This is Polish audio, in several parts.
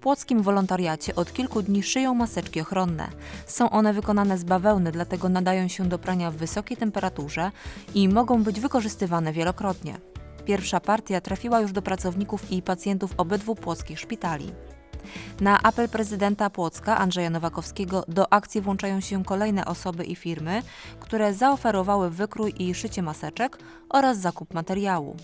płockim wolontariacie od kilku dni szyją maseczki ochronne. Są one wykonane z bawełny, dlatego nadają się do prania w wysokiej temperaturze i mogą być wykorzystywane wielokrotnie. Pierwsza partia trafiła już do pracowników i pacjentów obydwu płockich szpitali. Na apel prezydenta Płocka Andrzeja Nowakowskiego do akcji włączają się kolejne osoby i firmy, które zaoferowały wykrój i szycie maseczek oraz zakup materiału.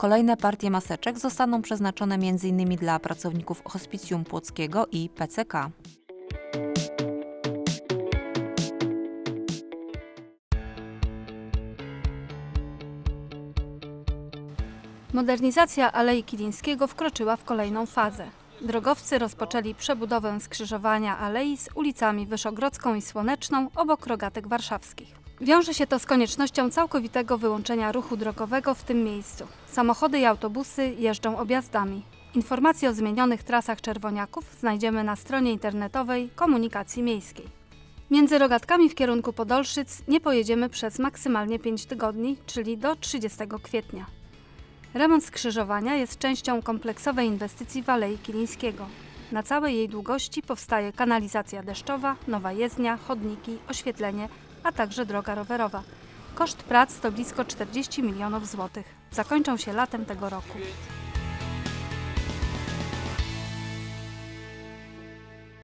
Kolejne partie maseczek zostaną przeznaczone m.in. dla pracowników Hospicjum Płockiego i PCK. Modernizacja Alei Kilińskiego wkroczyła w kolejną fazę. Drogowcy rozpoczęli przebudowę skrzyżowania alei z ulicami Wyszogrodzką i Słoneczną obok rogatek warszawskich. Wiąże się to z koniecznością całkowitego wyłączenia ruchu drogowego w tym miejscu. Samochody i autobusy jeżdżą objazdami. Informacje o zmienionych trasach czerwoniaków znajdziemy na stronie internetowej Komunikacji Miejskiej. Między rogatkami w kierunku Podolszyc nie pojedziemy przez maksymalnie 5 tygodni, czyli do 30 kwietnia. Remont skrzyżowania jest częścią kompleksowej inwestycji w Alei Kilińskiego. Na całej jej długości powstaje kanalizacja deszczowa, nowa jezdnia, chodniki, oświetlenie, a także droga rowerowa. Koszt prac to blisko 40 milionów złotych. Zakończą się latem tego roku.